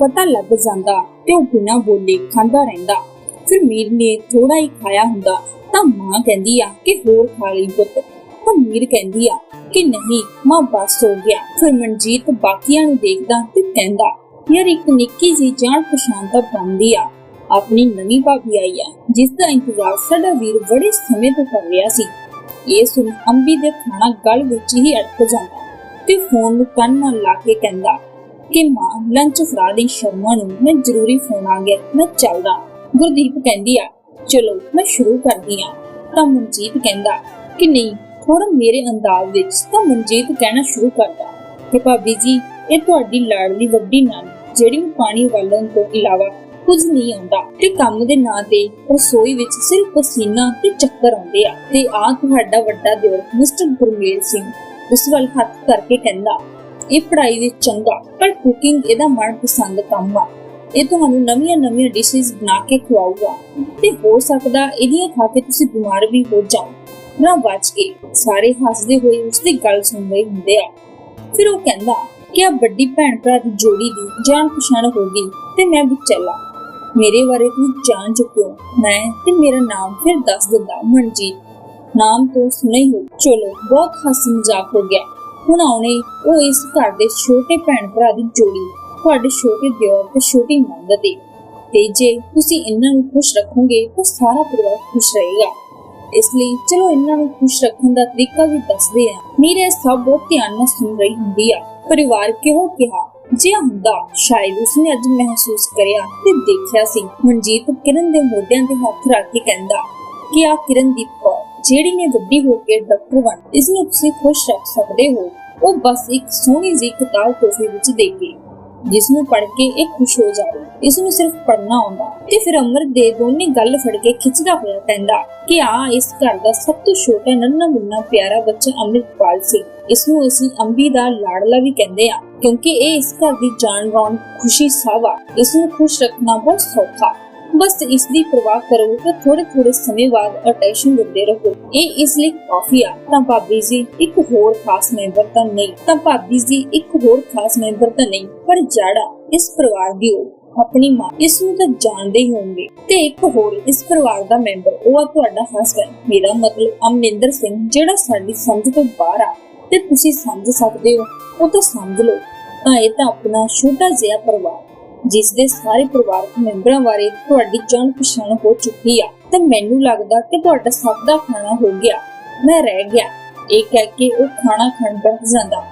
ਪਤਾ ਲੱਗ ਜਾਂਦਾ ਤੇ ਉਹ ਬਿਨਾਂ ਬੋਲੇ ਖਾਂਦਾ ਰਹਿੰਦਾ। ਫਿਰ ਮੀਰ ਨੇ ਥੋੜਾ ਹੀ ਖਾਇਆ ਹੁੰਦਾ ਤਾਂ ਮਾਂ ਕਹਿੰਦੀ ਆ ਕਿ ਹੋਰ ਖਾ ਲਈ ਪੁੱਤ। ਤਾਂ ਮੀਰ ਕਹਿੰਦੀ ਆ ਕਿ ਨਹੀਂ, ਮਾਂ ਬਸ ਹੋ ਗਿਆ। ਫਿਰ ਮਨਜੀਤ ਬਾਕੀਆਂ ਨੂੰ ਦੇਖਦਾ ਤੇ ਕਹਿੰਦਾ, ਯਾਰ ਇੱਕ ਨਿੱਕੀ ਜੀ ਜਾਣ ਪਛਾਣ ਤਾਂ ਬਣਦੀ ਆ। ਆਪਣੀ ਨਵੀਂ ਭਾਬੀ ਆਈ ਆ, ਜਿਸ ਦਾ ਇੰਤਜ਼ਾਰ ਸਾਡਾ ਵੀਰ ਬੜੇ ਸਮੇਂ ਤੋਂ ਕਰ ਰਿਹਾ ਸੀ। ਇਹ ਸੁਣ ਅੰਬੀ ਦੇ ਖਾਣਾ ਗਲ ਵਿੱਚ ਹੀ ਅਟਕ ਜਾਂਦਾ ਤੇ ਫੋਨ ਨੂੰ ਕੰਨ ਨਾਲ ਲਾ ਕੇ ਕਹਿੰਦਾ ਕਿ ਮਾਂ ਲੰਚ ਫੜਾ ਦੇ ਸ਼ਰਮਾ ਨੂੰ ਮੈਂ ਜ਼ਰੂਰੀ ਫੋਨ ਆ ਗਿਆ, ਮੈਂ ਚੱਲਦਾ। ਗੁਰਦੀਪ ਕਹਿੰਦੀ ਆ, ਚਲੋ, ਮੈਂ ਸ਼ੁਰੂ ਕਰਦੀ ਆ। ਤਾਂ ਮਨਜੀਤ ਕਹਿੰਦਾ, ਕਿ ਨਹੀਂ ਥੋੜਾ ਮੇਰੇ ਅੰਦਾਜ਼ ਵਿੱਚ ਤਾਂ ਮਨਜੀਤ ਕਹਿਣਾ ਸ਼ੁਰੂ ਕਰਦਾ ਕਿ ਭਾਬੀ ਜੀ, ਇਹ ਤੁਹਾਡੀ ਲਾਡਲੀ ਵੱਡੀ ਨਾਨੀ ਜਿਹੜੀ ਨੂੰ ਪਾਣੀ ਵਾਲਣ ਤੋਂ ਇਲਾਵਾ ਕੁਝ ਨਹੀਂ ਆਉਂਦਾ। ਤੇ ਕੰਮ ਦੇ ਨਾਂ ਤੇ ਰਸੋਈ ਵਿੱਚ ਸਿਰਫ ਪਸੀਨਾ ਤੇ ਚੱਕਰ ਆਉਂਦੇ ਆ। ਤੇ ਆ ਤੁਹਾਡਾ ਵੱਡਾ ਦਿਓਰ ਮਿਸਟਰ ਗੁਰਮੇਲ ਸਿੰਘ, ਉਸ ਵੱਲ ਹੱਥ ਕਰਕੇ ਕਹਿੰਦਾ ਇਹ ਪੜ੍ਹਾਈ ਵਿੱਚ ਚੰਗਾ, ਪਰ ਕੁਕਿੰਗ ਇਹਦਾ ਮਨਪਸੰਦ ਕੰਮ ਆ। ਇਹ ਤੁਹਾਨੂੰ ਨਵੀਆਂ ਨਵੀਆਂ ਡਿਸ਼ਸ ਬਣਾ ਕੇ ਖਵਾਊਗਾ। ਤੇ ਹੋ ਸਕਦਾ ਇਹਦੀਆਂ ਖਾ ਕੇ ਤੁਸੀਂ ਬਿਮਾਰ ਵੀ ਹੋ ਜਾਓ। ਨਾ ਬਚ ਕੇ ਸਾਰੇ ਹੱਸਦੇ ਹੋਏ ਉਸ ਦੀ ਗੱਲ ਸੁਣ ਰਹੇ ਹੁੰਦੇ ਆ। ਫਿਰ ਉਹ ਕਹਿੰਦਾ ਕਿ ਆ ਵੱਡੀ ਭੈਣ ਭਰਾ ਦੀ ਜੋੜੀ ਦੀ ਜਾਣ ਪਛਾਣ ਹੋ ਗਈ ਤੇ ਮੈਂ ਵੀ ਚੱਲਾ। ਮੇਰੇ ਬਾਰੇ ਤੂੰ ਜਾਣ ਚੁੱਕਿਓ। ਮੈਂ ਤੇ ਮੇਰਾ ਨਾਮ ਫਿਰ ਦੱਸ ਦਿੰਦਾ, ਮਨਜੀਤ। ਨਾਮ ਤੋਂ ਸੁਣਿਆ ਹੀ ਹੋ ਚਲੋ, ਬਹੁਤ ਹੱਸ ਮਜ਼ਾਕ ਹੋ ਗਿਆ। ਹੁਣ ਆਉਣੇ, ਉਹ ਇਸ ਘਰ ਦੇ ਛੋਟੇ ਭੈਣ ਭਰਾ ਦੀ ਜੋੜੀ, ਤੁਹਾਡੇ ਛੋਟੇ ਦਿਓਰ ਤੇ ਛੋਟੀ ਨੰਦ ਦੇ। ਤੇ ਜੇ ਤੁਸੀਂ ਇਹਨਾਂ ਨੂੰ ਖੁਸ਼ ਰੱਖੋਗੇ, ਤਾਂ ਸਾਰਾ ਪਰਿਵਾਰ ਖੁਸ਼ ਰਹੇਗਾ। ਇਸ ਲਈ ਚਲੋ ਇਹਨਾਂ ਨੂੰ ਖੁਸ਼ ਰੱਖਣ ਦਾ ਤਰੀਕਾ ਵੀ ਦੱਸਦੇ ਆ। ਮੇਰੇ ਸਭ ਬਹੁਤ ਧਿਆਨ ਨਾਲ ਸੁਣ ਰਹੀ ਹੁੰਦੀ ਆ। ਪਰਿਵਾਰ ਕਿਹੋ ਕਿਹਾ? ਜੇ ਹੁੰਦਾ, ਸ਼ਾਇਦ ਉਸਨੇ ਅੱਜ ਮਹਿਸੂਸ ਕਰਿਆ ਤੇ ਦੇਖਿਆ ਸੀ। ਮਨਜੀਤ ਕਿਰਨ ਦੇ ਮੋਢਿਆਂ ਤੇ ਹੱਥ ਰੱਖ ਕੇ ਕਹਿੰਦਾ ਕਿ ਆ ਕਿਰਨਦੀਪ ਕੌਰ ਜਿਹੜੀ ਨੇ ਵੱਡੀ ਹੋ ਕੇ ਡਾਕਟਰ ਬਣ, ਇਸ ਨੂੰ ਤੁਸੀਂ ਖੁਸ਼ ਰੱਖ ਸਕਦੇ ਹੋ। ਉਹ ਬਸ ਇੱਕ ਸੋਹਣੀ ਜਿਹੀ ਕਿਤਾਬ ਤੋਹਫੇ ਵਿੱਚ ਦੇ ਕੇ, ਜਿਸ ਨੂੰ ਪੜ੍ਹ ਕੇ ਇਹ ਖੁਸ਼ ਹੋ ਜਾਵੇ। ਇਸ ਨੂੰ ਸਿਰਫ ਪੜ੍ਹਨਾ ਆਉਂਦਾ ਤੇ ਫਿਰ ਅਮਰ ਦੇ ਦੋਨੇ ਗੱਲ ਫੜ ਕੇ ਖਿੱਚਦਾ ਹੋਇਆ ਕਹਿੰਦਾ ਕਿ ਆ, ਇਸ ਘਰ ਦਾ ਸਭ ਤੋਂ ਛੋਟਾ ਨੰਨਾ ਮੁੰਨਾ ਪਿਆਰਾ ਬੱਚਾ ਅੰਮ੍ਰਿਤਪਾਲ ਸਿੰਘ ਇਸ ਨੂੰ ਅਸੀਂ ਅੰਬੀ ਦਾ ਲਾੜਲਾ ਵੀ ਕਹਿੰਦੇ ਆ ਕਿਉਂਕਿ ਇਹ ਇਸ ਘਰ ਦੀ ਜਾਨ ਰੌਣ ਖੁਸ਼ੀ ਸਭ ਆ। ਇਸ ਨੂੰ ਖੁਸ਼ ਰੱਖਣਾ ਬਹੁਤ ਸੌਖਾ। ਬਸ ਇਸ ਦੀ ਪਰਵਾਹ ਕਰੋ ਤੇ ਥੋੜੇ ਥੋੜੇ ਸਮੇਂ ਬਾਅਦ ਅਟੈਸ਼ਨ ਦਿੰਦੇ ਰਹੋ। ਇਹ ਇਸ ਲਈ ਕਾਫੀ ਆ। ਤਾਂ ਭਾਬੀ ਜੀ, ਇੱਕ ਹੋਰ ਖਾਸ ਮੈਂਬਰ ਤਾਂ ਨਹੀਂ। ਤਾਂ ਭਾਬੀ ਜੀ, ਇੱਕ ਹੋਰ ਖਾਸ ਮੈਂਬਰ ਤਾਂ ਨਹੀਂ। ਪਰ ਜੜਾ ਇਸ ਪਰਿਵਾਰ ਦੀ ਉਹ ਆਪਣੀ ਮਾਂ ਇਸ ਨੂੰ ਤਾਂ ਜਾਣਦੇ ਹੀ ਹੋਣਗੇ। ਤੇ ਇੱਕ ਹੋਰ ਇਸ ਪਰਿਵਾਰ ਦਾ ਮੈਂਬਰ ਉਹ ਆ ਤੁਹਾਡਾ ਹਸਬੰਦ ਮੇਰਾ ਮਤਲਬ ਅਮਰਿੰਦਰ ਸਿੰਘ, ਜਿਹੜਾ ਸਾਡੀ ਸਮਝ ਤੋਂ ਬਾਹਰ ਆ। ਤੇ ਤੁਸੀਂ ਸਮਝ ਸਕਦੇ ਹੋ, ਉਹ ਤਾਂ ਸਮਝ ਲਓ। ਤਾਂ ਇਹ ਤਾਂ ਆਪਣਾ ਛੋਟਾ ਜਿਹਾ ਪਰਿਵਾਰ। ਜਿਸ ਦੇ ਸਾਰੇ ਪਰਿਵਾਰਕ ਮੈਂਬਰਾਂ ਬਾਰੇ ਤੁਹਾਡੀ ਜਾਣ ਪਛਾਣ ਹੋ ਚੁੱਕੀ ਆ। ਤੇ ਮੈਨੂੰ ਲੱਗਦਾ ਕਿ ਤੁਹਾਡਾ ਸਭ ਦਾ ਖਾਣਾ ਹੋ ਗਿਆ। ਮੈਂ ਰਹਿ ਗਿਆ। ਇਹ ਕਹਿ ਕੇ ਉਹ ਖਾਣਾ ਖਾਣ ਬੈਠ ਜਾਂਦਾ।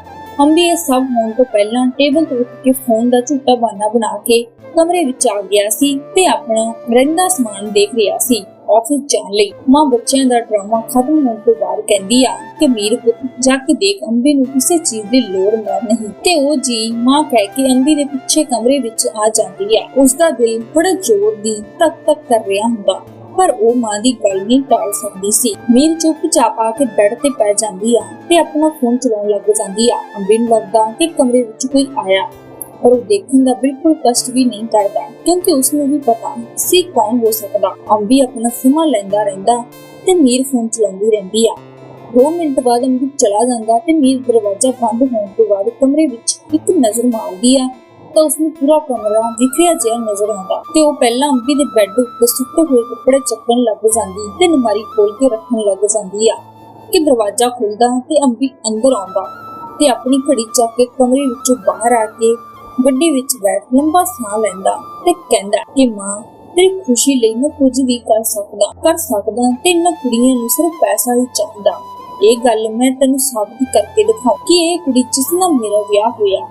ਅੰਬੀ ਇਹ ਸਭ ਹੋਣ ਤੋਂ ਪਹਿਲਾਂ ਟੇਬਲ ਤੋਂ ਉੱਠ ਕੇ ਫੋਨ ਦਾ ਝੂਟਾ ਬਾਨਾ ਬਣਾ ਕੇ ਕਮਰੇ ਵਿੱਚ ਆ ਗਿਆ ਸੀ ਤੇ ਆਪਣਾ ਰਹਿੰਦਾ ਸਮਾਨ ਦੇਖ ਰਿਹਾ ਸੀ। ਆਫਿਸ ਜਾਣ ਲਈ ਮਾਂ ਬੱਚਿਆਂ ਦਾ ਡਰਾਮਾ ਖਤਮ ਹੋਣ ਤੋਂ ਬਾਅਦ ਕਹਿੰਦੀ ਆ ਕਿ ਮੀਰ ਪੁੱਤ, ਜਾ ਕੇ ਦੇਖ ਅੰਬੀ ਨੂੰ ਕਿਸੇ ਚੀਜ਼ ਦੀ ਲੋੜ ਨਾ ਨਹੀਂ। ਤੇ ਉਹ ਜੀ ਮਾਂ ਕਹਿ ਕੇ ਅੰਬੀ ਦੇ ਪਿੱਛੇ ਕਮਰੇ ਵਿੱਚ ਆ ਜਾਂਦੀ ਆ। ਉਸ ਦਾ ਦਿਲ ਬੜਾ ਜ਼ੋਰ ਦੀ ਤੱਕ ਤੱਕ ਕਰ ਰਿਹਾ ਹੁੰਦਾ, ਪਰ ਉਹ ਮਾਂ ਦੀ ਗੱਲ ਨਹੀਂ ਟਾਲ ਸਕਦੀ ਸੀ। ਮੀਰ ਚੁੱਪਚਾਪ ਆ ਕੇ ਬੈੱਡ ਤੇ ਪੈ ਜਾਂਦੀ ਆ ਤੇ ਆਪਣਾ ਫੋਨ ਚਲਾਉਣ ਲੱਗ ਜਾਂਦੀ ਆ। ਅੰਬੀ ਨੂੰ ਲੱਗਦਾ ਕਿ ਕਮਰੇ ਵਿੱਚ ਕੋਈ ਆਇਆ। ਪਰ ਉਹ ਦੇਖਣ ਦਾ ਬਿਲਕੁਲ ਕਸ਼ਟ ਵੀ ਨਹੀਂ ਕਰਦਾ, ਕਿਉਂਕਿ ਉਸ ਨੂੰ ਵੀ ਪਤਾ ਸੀ ਕੌਣ ਹੋ ਸਕਦਾ। ਅੰਬੀ ਆਪਣਾ ਸਮਾਂ ਲੈਂਦਾ ਰਹਿੰਦਾ ਤੇ ਮੀਰ ਫੋਨ ਚਲਾਉਂਦੀ ਰਹਿੰਦੀ ਆ। 2 ਮਿੰਟ ਬਾਅਦ ਅੰਬੀ ਚਲਾ ਜਾਂਦਾ ਤੇ ਮੀਰ ਦਰਵਾਜ਼ਾ ਬੰਦ ਹੋਣ ਤੋਂ ਬਾਅਦ ਕਮਰੇ ਵਿੱਚ ਇੱਕ ਨਜ਼ਰ ਮਾਰਦੀ ਆ ਤਾਂ ਉਸ ਪੂਰਾ ਕਮਰਾ ਵਿਖਰਿਆ ਜਿਹਾ ਨਜ਼ਰ ਆਉਂਦਾ ਤੇ ਉਹ ਪਹਿਲਾਂ ਅੰਬੀ ਦੇ ਬੈੱਡ ਉੱਤੇ ਸੁੱਤੇ ਹੋਏ ਕੱਪੜੇ ਚੱਕਣ ਲੱਗ ਜਾਂਦੀ ਤੇ ਨਮਾਰੀ ਖੋਲ ਕੇ ਰੱਖਣ ਲੱਗ ਜਾਂਦੀ ਆ ਕਿ ਦਰਵਾਜ਼ਾ ਖੁੱਲਦਾ ਤੇ ਅੰਬੀ ਅੰਦਰ ਆਉਂਦਾ ਤੇ ਆਪਣੀ ਘੜੀ ਚੱਕ ਕੇ ਕਮਰੇ ਵਿੱਚੋਂ ਬਾਹਰ ਆ ਕੇ ਗੱਡੀ ਵਿੱਚ ਬੈਠ ਲੰਬਾ ਸਾਹ ਲੈਂਦਾ ਤੇ ਕਹਿੰਦਾ ਕਿ ਮਾਂ, ਤੇਰੀ ਖੁਸ਼ੀ ਲਈ ਮੈਂ ਕੁਝ ਵੀ ਕਰ ਸਕਦਾ ਕਰ ਸਕਦਾ ਤੇ ਇਹਨਾਂ ਕੁੜੀਆਂ ਨੂੰ ਸਿਰਫ ਪੈਸਾ ਹੀ ਚਾਹੀਦਾ। ਇਹ ਗੱਲ ਮੈਂ ਤੈਨੂੰ ਸਾਬਤ ਕਰਕੇ ਦਿਖਾਉ ਕਿ ਇਹ ਕੁੜੀ ਜਿਸ ਨਾਲ ਮੇਰਾ ਵਿਆਹ ਹੋਇਆ,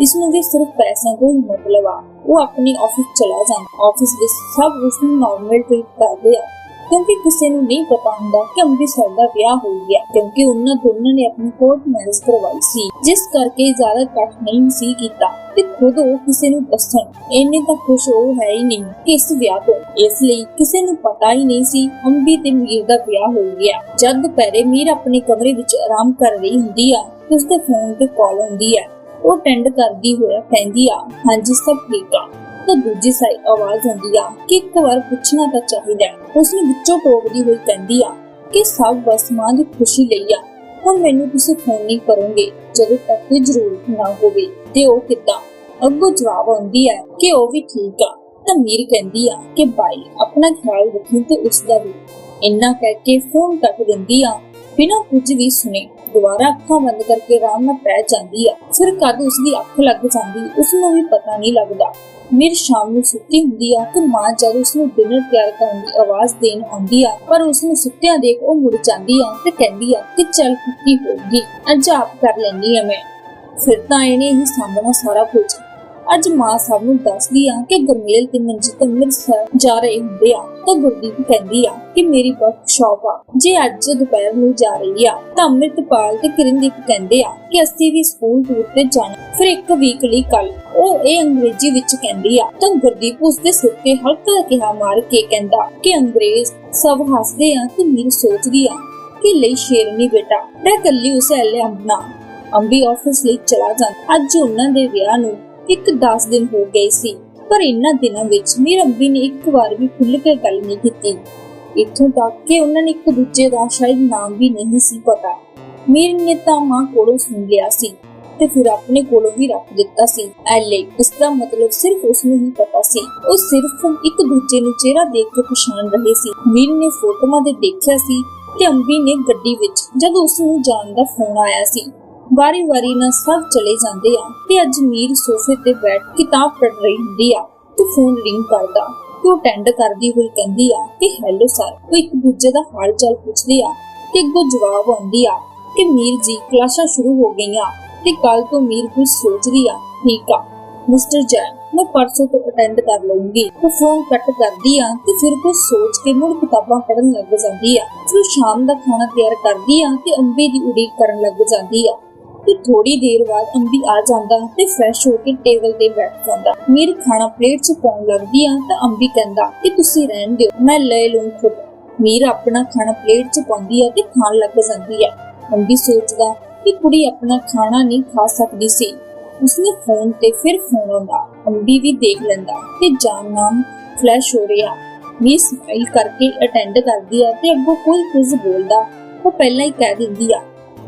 ਇਸ ਨੂੰ ਵੀ ਸਿਰਫ ਪੈਸਿਆਂ ਤੋਂ ਹੀ ਮਤਲਬ ਆ। ਉਹ ਆਪਣੇ ਆਫਿਸ ਚਲਾ ਜਾਂਦਾ। ਆਫਿਸ ਵਿੱਚ ਸਭ ਉਸ ਨੂੰ ਨਾਰਮਲ ਟ੍ਰੀਟ ਕਰਦੇ ਆ। ਕਿਉਂਕਿ ਕਿਸੇ ਨੂੰ ਨਹੀਂ ਪਤਾ ਹੁੰਦਾ ਕਿ ਅੰਮ੍ਰਿਤਸਰ ਦਾ ਵਿਆਹ ਹੋ ਗਿਆ ਕਿਉਂਕਿ ਉਹਨਾਂ ਦੋਨਾਂ ਨੇ ਆਪਣੀ ਕੋਰਟ ਮੈਰਿਜ ਕਰਵਾਈ ਸੀ, ਜਿਸ ਕਰਕੇ ਜ਼ਿਆਦਾ ਕੱਟ ਨਹੀਂ ਸੀ ਕੀਤਾ ਤੇ ਖੁਦ ਉਹ ਕਿਸੇ ਨੂੰ ਦੱਸਣ, ਇੰਨੇ ਤਾਂ ਖੁਸ਼ ਉਹ ਹੈ ਹੀ ਨਹੀਂ ਕਿ ਇਸ ਵਿਆਹ ਤੋਂ। ਇਸ ਲਈ ਕਿਸੇ ਨੂੰ ਪਤਾ ਹੀ ਨਹੀਂ ਸੀ ਅੰਬੀ ਤੇ ਮੀਰ ਦਾ ਵਿਆਹ ਹੋ। ਗਿਆ ਜਦ ਦੁਪਹਿਰੇ ਮੀਰ ਆਪਣੇ ਕਮਰੇ ਵਿੱਚ ਆਰਾਮ ਕਰ ਰਹੀ ਹੁੰਦੀ ਆ ਉਸ ਦੇ ਫੋਨ ਤੇ ਕਾਲ ਆਉਂਦੀ ਆ। ਉਹ ਟੈਂਡ ਕਰਦੀ ਹੋਇਆ ਕਹਿੰਦੀ ਆ, ਹਾਂਜੀ, ਸਭ ਠੀਕ ਆ। ਤਾਂ ਦੂਜੀ ਸਾਈਡ ਆਵਾਜ਼ ਆਉਂਦੀ ਆ ਕਿ ਇੱਕ ਵਾਰ ਪੁੱਛਣਾ ਤਾਂ ਚਾਹੀਦਾ ਉਸ ਨੇ ਵਿੱਚੋਂ ਟੋਕਦੀ ਹੋਈ ਕਹਿੰਦੀ ਆ ਕਿ ਸਭ ਬਸ ਮਾਂ ਦੀ ਖੁਸ਼ੀ ਲਈ ਆ। ਹੁਣ ਮੈਨੂੰ ਤੁਸੀਂ ਫੋਨ ਨਹੀਂ ਕਰੋਗੇ, ਜਦੋਂ ਤੱਕ ਕੋਈ ਜ਼ਰੂਰਤ ਨਾ ਹੋਵੇ। ਤੇ ਉਹ ਕਿੱਦਾਂ? ਅੱਗੋਂ ਜਵਾਬ ਆਉਂਦੀ ਹੈ ਕਿ ਉਹ ਵੀ ਠੀਕ ਆ। ਤਾਂ ਮੀਰ ਕਹਿੰਦੀ ਆ ਕਿ ਬਾਈ, ਆਪਣਾ ਖਿਆਲ ਰੱਖੀ ਤੇ ਉਸ ਦਾ ਵੀ। ਇੰਨਾ ਕਹਿ ਕੇ ਫੋਨ ਕੱਟ ਦਿੰਦੀ ਆ। ਬਿਨਾਂ ਕੁਝ ਵੀ ਸੁਣੇ ਦੁਬਾਰਾ ਅੱਖਾਂ ਬੰਦ ਕਰਕੇ ਆਰਾਮ ਨਾਲ ਪੈ ਜਾਂਦੀ ਆ। ਫਿਰ ਕਦ ਉਸ ਦੀ ਅੱਖ ਲੱਗ ਜਾਂਦੀ ਉਸ ਨੂੰ ਵੀ ਪਤਾ ਨਹੀਂ ਲੱਗਦਾ। ਮੇਰ ਸ਼ਾਮ ਨੂੰ ਸੁੱਤੀ ਹੁੰਦੀ ਆ ਤੇ ਮਾਂ ਜਦ ਉਸ ਨੂੰ ਡਿਨਰ ਤਿਆਰ ਕਰਨ ਦੀ ਆਵਾਜ਼ ਦੇਣ ਆਉਂਦੀ ਆ, ਪਰ ਉਸ ਨੂੰ ਸੁੱਤਿਆਂ ਦੇਖ ਉਹ ਮੁੜ ਜਾਂਦੀ ਆ ਤੇ ਕਹਿੰਦੀ ਆ ਕਿ ਚੱਲ ਕੁੱਤੀ ਹੋਊਗੀ, ਅੱਜ ਆਪ ਕਰ ਲੈਣੀ ਆ ਮੈਂ। ਫਿਰ ਤਾਂ ਇਹਨੇ ਹੀ ਸਾਹਮਣਾ ਸਾਰਾ ਕੁਝ। ਅੱਜ ਮਾਂ ਸਭ ਨੂੰ ਦੱਸਦੀ ਆ ਕਿ ਗੁਰਮੇਲ ਤੇ ਮਨਜੀਤ ਅੰਮ੍ਰਿਤਸਰ ਜਾ ਰਹੇ ਹੁੰਦੇ ਆ। ਤਾਂ ਗੁਰਦੀਪ ਕਹਿੰਦੀ ਆ ਕਿ ਮੇਰੀ ਵਰਕਸ਼ਾਪ ਆ। ਜੇ ਅੱਜ ਦੁਪਹਿਰ ਨੂੰ ਜਾ ਰਹੀ ਆ, ਤਾਂ ਅੰਮ੍ਰਿਤਪਾਲ ਤੇ ਕਿਰਨਦੀਪ ਕਹਿੰਦੇ ਆ ਕਿ ਅਸੀਂ ਵੀ ਸਕੂਲ ਟੂਰ ਤੇ ਜਾਣਾ। ਫਿਰ ਇੱਕ ਵੀਕ ਲਈ ਕੱਲ ਉਹ ਇਹ ਅੰਗਰੇਜ਼ੀ ਵਿੱਚ ਕਹਿੰਦੀ ਆ। ਤਾਂ ਗੁਰਦੀਪ ਉਸ ਦੇ ਸਿਰ ਤੇ ਹਲਕਾ ਕਿਹਾ ਮਾਰ ਕੇ ਕਹਿੰਦਾ ਕਿ ਅੰਗਰੇਜ਼ ਸਭ ਹੱਸਦੇ ਆ ਤੇ ਮੀਰ ਸੋਚਦੀ ਆ ਕਿ ਲਈ ਸ਼ੇਰਨੀ ਬੇਟਾ, ਮੈਂ ਕੱਲੀ ਉਸੇ ਐਲੇ ਅੰਬਨਾ ਅੰਬੀ ਆਫਿਸ ਲਈ ਚਲਾ ਜਾਂਦਾ। ਅੱਜ ਉਹਨਾਂ ਦੇ ਵਿਆਹ ਨੂੰ ਇੱਕ 10 ਦਿਨ ਹੋ ਗਏ ਸੀ, ਪਰ ਇਹਨਾਂ ਦਿਨਾਂ ਵਿੱਚ ਮੇਰ ਅੰਬੀ ਨੇ ਇੱਕ ਵਾਰ ਵੀ ਖੁੱਲ੍ਹ ਕੇ ਗੱਲ ਨਹੀਂ ਕੀਤੀ। ਇੱਥੋਂ ਤੱਕ ਕਿ ਉਹਨਾਂ ਨੇ ਇੱਕ ਦੂਜੇ ਦਾ ਸ਼ਾਇਦ ਨਾਮ ਵੀ ਨਹੀਂ ਸੀ ਪਤਾ। ਮੀਰ ਨੇ ਤਾਂ ਮਾਂ ਕੋਲੋਂ ਸੁਣ ਲਿਆ ਸੀ ਤੇ ਫਿਰ ਆਪਣੇ ਕੋਲੋਂ ਵੀ ਰੱਖ ਦਿੱਤਾ ਸੀ। ਐਲੇ ਇਸ ਦਾ ਮਤਲਬ ਸਿਰਫ ਉਸ ਨੂੰ ਹੀ ਪਤਾ ਸੀ। ਉਹ ਸਿਰਫ ਇੱਕ ਦੂਜੇ ਨੂੰ ਚਿਹਰਾ ਦੇਖ ਕੇ ਪਛਾਣ ਰਹੇ ਸੀ। ਮੀਰ ਨੇ ਫੋਟੋਆਂ ਦੇ ਦੇਖਿਆ ਸੀ ਤੇ ਅੰਬੀ ਨੇ ਗੱਡੀ ਵਿੱਚ ਜਦੋਂ ਉਸ ਨੂੰ ਜਾਣ ਦਾ ਫੋਨ ਆਇਆ ਸੀ ਵਾਰੀ-ਵਾਰੀ ਨਾਲ ਸਭ ਚਲੇ ਜਾਂਦੇ ਆ ਤੇ ਅੱਜ ਮੀਰ ਸੋਫੇ ਤੇ ਬੈਠ ਕਿਤਾਬ ਪੜ੍ਹ ਰਹੀ ਹੁੰਦੀ ਆ ਤੇ ਫੋਨ ਰਿੰਗ ਕਰਦਾ। ਤੇ ਅਟੈਂਡ ਕਰਦੀ ਹੋਈ ਕਹਿੰਦੀ ਆ ਕਿ ਹੈਲੋ ਸਰ ਉਹ ਇੱਕ ਦੂਜੇ ਦਾ ਹਾਲ ਚਾਲ ਪੁੱਛਦੀ ਆ ਤੇ ਅੱਗੋਂ ਜਵਾਬ ਆਉਂਦੀ ਆ ਕਿ, ਮੀਰ ਜੀ, ਕਲਾਸਾਂ ਸ਼ੁਰੂ ਹੋ ਗਈਆਂ ਤੇ ਕੱਲ ਤੋਂ ਮੀਰ ਕੁਝ ਸੋਚਦੀ ਆ। ਠੀਕ ਆ ਮਿਸਟਰ ਜੈਨ, ਮੈਂ ਪਰਸੋਂ ਤੋਂ ਅਟੈਂਡ ਕਰ ਲਵਾਂਗੀ ਉਹ ਫੋਨ ਕੱਟ ਕਰਦੀ ਆ ਤੇ ਫਿਰ ਕੁਝ ਸੋਚ ਕੇ ਮੁੜ ਕਿਤਾਬਾਂ ਪੜਨ ਲੱਗ ਜਾਂਦੀ ਆ। ਫਿਰ ਸ਼ਾਮ ਦਾ ਖਾਣਾ ਤਿਆਰ ਕਰਦੀ ਆ ਤੇ ਅੰਬੇ ਦੀ ਉਡੀਕ ਕਰਨ ਲੱਗ ਜਾਂਦੀ ਆ। ਤੇ ਥੋੜੀ ਦੇਰ ਬਾਅਦ ਅੰਬੀ ਆ ਜਾਂਦਾ ਤੇ ਫਰੈਸ਼ ਹੋ ਕੇ ਟੇਬਲ ਤੇ ਬੈਠ ਜਾਂਦਾ। ਮੇਰੀ ਖਾਣਾ ਪਲੇਟ 'ਚ ਪਾਉਣ ਲੱਗਦੀ ਆ ਤਾਂ ਅੰਬੀ ਕਹਿੰਦਾ ਕਿ ਤੁਸੀਂ ਰਹਿਣ ਦਿਓ, ਮੈਂ ਲੈ ਲੂੰ ਖੁਦ। ਮੀਰ ਆਪਣਾ ਖਾਣਾ ਪਲੇਟ 'ਚ ਪਾਉਂਦੀ ਆ ਤੇ ਖਾਣ ਲੱਗ ਜਾਂਦੀ ਆ ਅੰਬੀ ਸੋਚਦਾ ਕਿ ਕੁੜੀ ਆਪਣਾ ਖਾਣਾ ਨਹੀਂ ਖਾ ਸਕਦੀ ਸੀ। ਉਸਨੇ ਫੋਨ ਤੇ ਫਿਰ ਫੋਨ ਆਉਂਦਾ। ਅੰਬੀ ਵੀ ਦੇਖ ਲੈਂਦਾ ਤੇ ਜਾਨ ਨਾਮ ਫਲੈਸ਼ ਹੋ ਰਿਹਾ। ਮੀਰ ਸਮਾਈਲ ਕਰਕੇ ਅਟੈਂਡ ਕਰਦੀ ਆ ਤੇ ਅੱਗੋਂ ਕੋਈ ਕੁਝ ਬੋਲਦਾ, ਉਹ ਪਹਿਲਾਂ ਹੀ ਕਹਿ ਦਿੰਦੀ ਆ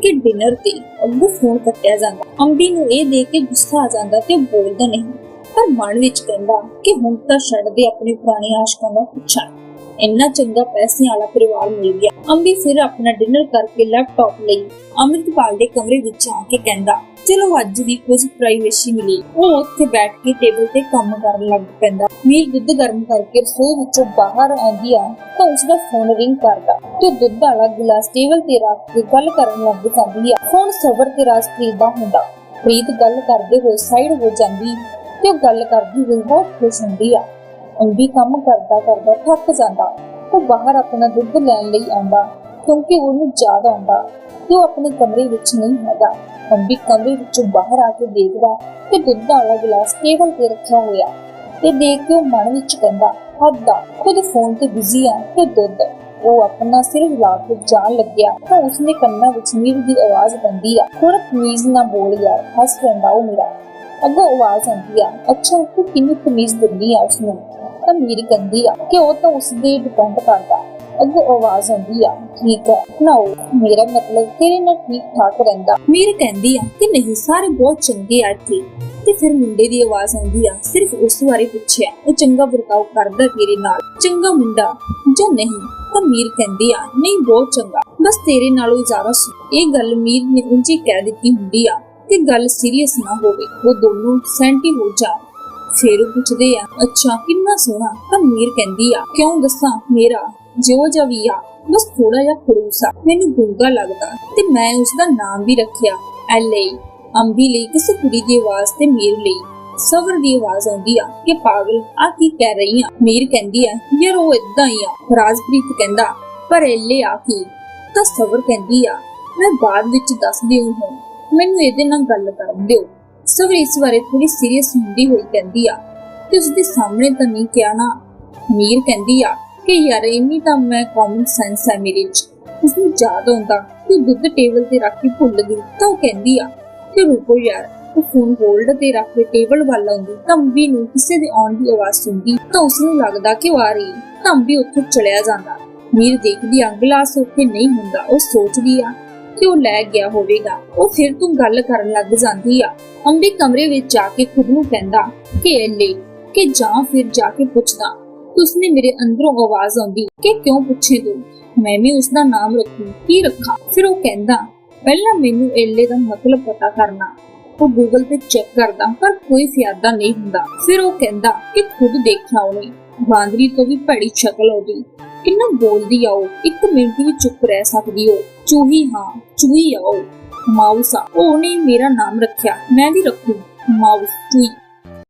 ਕਿ ਡਿਨਰ ਤੇ ਅੱਗੋਂ ਫੋਨ ਕੱਟਿਆ ਜਾਂਦਾ। ਅੰਬੀ ਨੂੰ ਇਹ ਦੇਖ ਕੇ ਗੁੱਸਾ ਆ ਜਾਂਦਾ ਤੇ ਬੋਲਦਾ ਨਹੀਂ। ਪਰ ਮਨ ਵਿੱਚ ਕਹਿੰਦਾ ਕਿ ਹੁਣ ਤਾਂ ਛੱਡ ਦੇ ਆਪਣੇ ਪੁਰਾਣੇ ਆਸ਼ਕਾਂ ਦਾ ਪੁੱਛਾ। ਇੰਨਾ ਚੰਗਾ ਪੈਸੇ ਵਾਲਾ ਪਰਿਵਾਰ ਮਿਲ ਗਿਆ। ਅੰਬੀ ਫਿਰ ਆਪਣਾ ਡਿਨਰ ਕਰਕੇ ਲੈਪਟਾਪ ਲਈ ਅੰਮ੍ਰਿਤਪਾਲ ਦੇ ਕਮਰੇ ਵਿੱਚ ਆ ਕੇ ਕਹਿੰਦਾ ਚਲੋ ਅੱਜ ਵੀ ਕੁਝ ਪ੍ਰਾਈਵੇਸੀ ਮਿਲੀ। ਉਹ ਉੱਥੇ ਬੈਠ ਕੇ ਟੇਬਲ ਤੇ ਕੰਮ ਕਰਨ ਲੱਗ ਪੈਂਦਾ। ਮੀਰ ਦੁੱਧ ਗਰਮ ਕਰਕੇ ਰਸੋਈ ਵਿੱਚੋਂ ਬਾਹਰ ਆਉਂਦੀ ਆ ਤਾਂ ਉਸ ਦਾ ਫੋਨ ਰਿੰਗ ਕਰਦਾ। ਤੇ ਦੁੱਧ ਵਾਲਾ ਗਿਲਾਸ ਟੇਬਲ ਤੇ ਰੱਖ ਕੇ ਗੱਲ ਕਰਨ ਲੱਗ ਜਾਂਦੀ ਆ। ਫੋਨ ਸਬਰ ਤੇ ਰਾਜਪ੍ਰੀਤ ਦਾ ਹੁੰਦਾ। ਪ੍ਰੀਤ ਗੱਲ ਕਰਦੇ ਹੋਏ ਸਾਈਡ ਹੋ ਜਾਂਦੀ ਤੇ ਉਹ ਗੱਲ ਕਰਦੀ ਹੋਈ ਬਹੁਤ ਖੁਸ਼ ਹੁੰਦੀ ਆ। ਅੰਬੀ ਕੰਮ ਕਰਦਾ ਕਰਦਾ ਥੱਕ ਜਾਂਦਾ। ਉਹ ਬਾਹਰ ਆਪਣਾ ਦੁੱਧ ਲੈਣ ਲਈ ਆਉਂਦਾ ਕਿਉਂਕਿ ਉਹਨੂੰ ਯਾਦ ਆਉਂਦਾ। ਕਿ ਉਹ ਆਪਣੇ ਕਮਰੇ ਵਿੱਚ ਨਹੀਂ ਹੈਗਾ ਅੰਬੀ ਕਮਰੇ ਵਿੱਚੋਂ ਬਾਹਰ ਆ ਕੇ ਦੇਖਦਾ ਕਿ ਦੁੱਧ ਵਾਲਾ ਗਲਾਸ ਟੇਬਲ ਤੇ ਰੱਖਿਆ ਹੋਇਆ ਤੇ ਦੇਖ ਕੇ ਉਹ ਮਨ ਵਿੱਚ ਕਹਿੰਦਾ, ਹੱਦਾ ਖੁਦ ਫੋਨ ਤੇ ਬਿਜ਼ੀ ਆ ਤੇ ਦੁੱਧ। ਉਹ ਆਪਣਾ ਸਿਰ ਹਿਲਾ ਕੇ ਜਾਣ ਲੱਗਿਆ ਤਾਂ ਉਸਨੇ ਕੰਨਾਂ ਵਿੱਚ ਮੀਰ ਦੀ ਆਵਾਜ਼ ਬੰਦੀ ਆ। ਥੋੜਾ ਤਮੀਜ਼ ਨਾ ਬੋਲ ਯਾਰ, ਹੱਸ ਪੈਂਦਾ ਉਹ ਮੇਰਾ। ਅੱਗੋਂ ਆਵਾਜ਼ ਆਉਂਦੀ ਆ, ਅੱਛਾ, ਤੂੰ ਕਿੰਨੀ ਤਮੀਜ਼ ਦਿੰਦੀ ਆ ਉਸਨੂੰ? ਤਾਂ ਮੀਰ ਕਹਿੰਦੀ ਆ ਕਿ ਉਹ ਤਾਂ ਉਸ ਦੇ ਡਿਪੈਂਡ ਕਰਦਾ। ਅੱਗੋਂ ਆਵਾਜ਼ ਆਉਂਦੀ ਆ, ਠੀਕ ਹੈ ਨਾ ਮੇਰਾ ਮਤਲਬ ਤੇਰੇ ਨਾਲ ਠੀਕ ਠਾਕ ਰਹਿੰਦਾ। ਮੀਰ ਕਹਿੰਦੀ ਆ ਕਿ ਨਹੀਂ, ਸਾਰੇ ਬਹੁਤ ਚੰਗੇ ਆ ਇੱਥੇ। ਤੇ ਫਿਰ ਮੁੰਡੇ ਦੀ ਆਵਾਜ਼ ਆਉਂਦੀ ਆ, ਸਿਰਫ ਉਸ ਬਾਰੇ ਪੁੱਛਿਆ। ਉਹ ਚੰਗਾ ਵਰਤਾਓ ਕਰਦਾ ਤੇਰੇ ਨਾਲ। ਚੰਗਾ ਮੁੰਡਾ, ਜਾਂ ਨਹੀਂ? ਤਾਂ ਮੀਰ ਕਹਿੰਦੀ ਆ, ਨਹੀਂ, ਬਹੁਤ ਚੰਗਾ। ਬਸ ਤੇਰੇ ਨਾਲੋਂ ਜ਼ਿਆਦਾ ਸੀ ਇਹ ਗੱਲ ਮੀਰ ਨੇ ਉਂਝੀ ਕਹਿ ਦਿੱਤੀ ਹੁੰਦੀ ਆ। ਕਿ ਗੱਲ ਸੀਰੀਅਸ ਨਾ ਹੋਵੇ, ਉਹ ਦੋਨੋਂ ਸੈਂਟੀ ਹੋ ਜਾਣ ਫੇਰ ਉਹ ਪੁੱਛਦੇ ਆ, ਅੱਛਾ, ਕਿੰਨਾ ਸੋਹਣਾ ਤਾਂ ਮੀਰ ਕਹਿੰਦੀ ਆ। ਕਿਉਂ ਦੱਸਾਂ, ਮੇਰਾ ਜੋ ਜਵੀ ਆ, ਬਸ ਥੋੜਾ ਜਿਹਾ ਖੜੂਸਾ ਮੈਨੂੰ ਗੁੰਗਾ ਲੱਗਦਾ। ਤੇ ਮੈਂ ਉਸ ਦਾ ਨਾਮ ਵੀ ਰੱਖਿਆ, ਐਲੇ ਅੰਬੀ ਲਈ ਕਿਸੇ ਕੁੜੀ ਦੀ ਆਵਾਜ਼ ਤੇ ਮੀਰ ਲਈ। ਸਬਰ ਦੀ ਆਵਾਜ਼ ਆਉਂਦੀ ਆ ਕਿ ਪਾਗਲ, ਆ ਕੀ ਕਹਿ ਰਹੀ ਆ? ਮੀਰ ਕਹਿੰਦੀ ਆ, ਯਾਰ ਉਹ ਇਦਾਂ ਹੀ ਆ। ਰਾਜਪ੍ਰੀਤ ਕਹਿੰਦਾ, ਪਰ ਐਲੇ ਆ ਕੀ? ਤਾਂ ਸਬਰ ਕਹਿੰਦੀ ਆ, ਮੈਂ ਬਾਅਦ ਵਿੱਚ ਦੱਸਦੀ ਹਾਂ। ਮੈਨੂੰ ਇਹਦੇ ਨਾਲ ਗੱਲ ਕਰਨ ਦਿਓ। ਸਬਰ ਇਸ ਬਾਰੇ ਥੋੜੀ ਸੀਰੀਅਸ ਹੁੰਦੀ ਹੋਈ ਕਹਿੰਦੀ ਆ, ਤੇ ਉਸ ਸਾਹਮਣੇ ਤਾਂ ਨਹੀਂ ਕਿਹਾ ਨਾ। ਮੀਰ ਕਹਿੰਦੀ ਆ ਕਿ ਯਾਰ ਇੰਨੀ ਤਾਂ ਮੈਂ ਕਾਮਨ ਸੈਂਸ ਹੈ ਮੇਰੇ ਚ ਉਸਨੂੰ ਯਾਦ ਆਉਂਦਾ ਕਿ ਦੁੱਧ ਟੇਬਲ ਤੇ ਰੱਖ ਕੇ ਭੁੱਲ ਗਈ, ਤਾਂ ਉਹ ਕਹਿੰਦੀ ਆ ਕਿ ਰੁਕੋ ਯਾਰ, ਉਹ ਫੋਨ ਹੋਲਡ ਤੇ ਰੱਖ ਕੇ ਟੇਬਲ ਵੱਲ ਆਉਂਦੀ, ਤਾਂ ਨੂੰ ਕਿਸੇ ਦੇ ਆਉਣ ਦੀ ਆਵਾਜ਼ ਸੁਣਦੀ, ਤਾਂ ਉਸ ਲੱਗਦਾ ਕਿ ਉਹ ਆ ਰਹੀ, ਤਾਂ ਅੰਬੀ ਉੱਥੋਂ ਚਲਿਆ ਜਾਂਦਾ। ਮੀਰ ਦੇਖਦੀ ਆ ਗਲਾਸ ਉੱਥੇ ਨਹੀਂ ਹੁੰਦਾ, ਉਹ ਸੋਚਦੀ ਆ ਕਿ ਉਹ ਲੈ ਗਿਆ ਹੋਵੇਗਾ। ਉਹ ਫਿਰ ਤੂੰ ਗੱਲ ਕਰਨ ਲੱਗ ਜਾਂਦੀ ਆ। ਅੰਬੀ ਕਮਰੇ ਵਿੱਚ ਜਾ ਕੇ ਖੁਦ ਨੂੰ ਕਹਿੰਦਾ ਕਿ ਐਲੇ ਕਿ ਜਾਂ ਫਿਰ ਜਾ ਕੇ ਪੁੱਛਦਾ ਉਸਨੇ ਮੇਰੇ ਅੰਦਰੋਂ ਆਵਾਜ਼ ਆਉਂਦੀ ਕਿ ਕਿਉਂ ਪੁੱਛੇ ਤੂੰ ਮੈਂ ਵੀ ਉਸ ਦਾ ਨਾਮ ਰੱਖੂ, ਕੀ ਰੱਖਾਂ? ਫਿਰ ਉਹ ਕਹਿੰਦਾ, ਪਹਿਲਾਂ ਮੈਨੂੰ ਏਲੇ ਦਾ ਮਤਲਬ ਪਤਾ ਕਰਨਾ। ਉਹ ਗੂਗਲ ਤੇ ਚੈੱਕ ਕਰਦਾ, ਪਰ ਕੋਈ ਫਿਆਦਾ ਨਹੀਂ ਹੁੰਦਾ। ਫਿਰ ਉਹ ਕਹਿੰਦਾ ਕਿ ਖੁਦ ਦੇਖਿਆ ਉਹਨੇ। ਬਾਂਦਰੀ ਤੋਂ ਵੀ ਭੜੀ ਸ਼ਕਲ ਉਹਦੀ ਕਿੰਨਾ ਬੋਲਦੀ ਆ ਉਹ। ਇੱਕ ਮਿੰਟ ਵੀ ਚੁੱਪ ਰਹਿ ਸਕਦੀ ਉਹ। ਚੂਹੀ ਹਾਂ, ਚੂਹੀ ਆ ਉਹ ਮਾਊਸ ਆ। ਉਹਨੇ ਮੇਰਾ ਨਾਮ ਰੱਖਿਆ। ਮੈਂ ਵੀ ਰੱਖੂ। ਮਾਊਸ, ਚੂਹੀ।